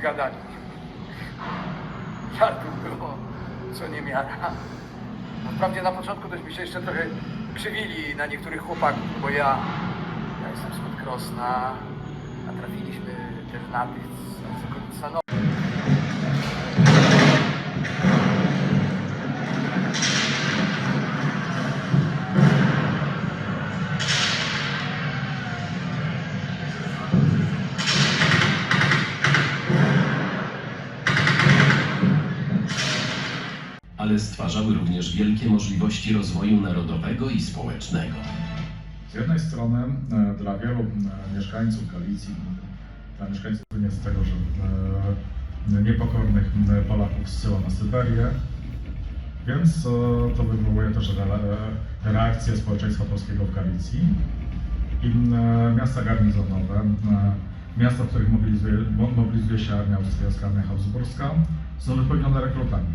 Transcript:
gadali. Żartów było, co nie miara. Wprawdzie na początku tośmy się jeszcze trochę krzywili na niektórych chłopaków, bo ja, ja jestem z Krosna, a trafiliśmy też na tych z, z okolic. Ale stwarzały również wielkie możliwości rozwoju narodowego i społecznego. Z jednej strony e, dla wielu e, mieszkańców Galicji, dla mieszkańców nie z tego, że e, niepokornych Polaków zsyła na Syberię, więc to wywołuje też re- reakcję społeczeństwa polskiego w Galicji i miasta garnizonowe, miasta, w których mobilizuje, mo- mobilizuje się armia austriacka, armia habsburska, są wypełnione rekrutami.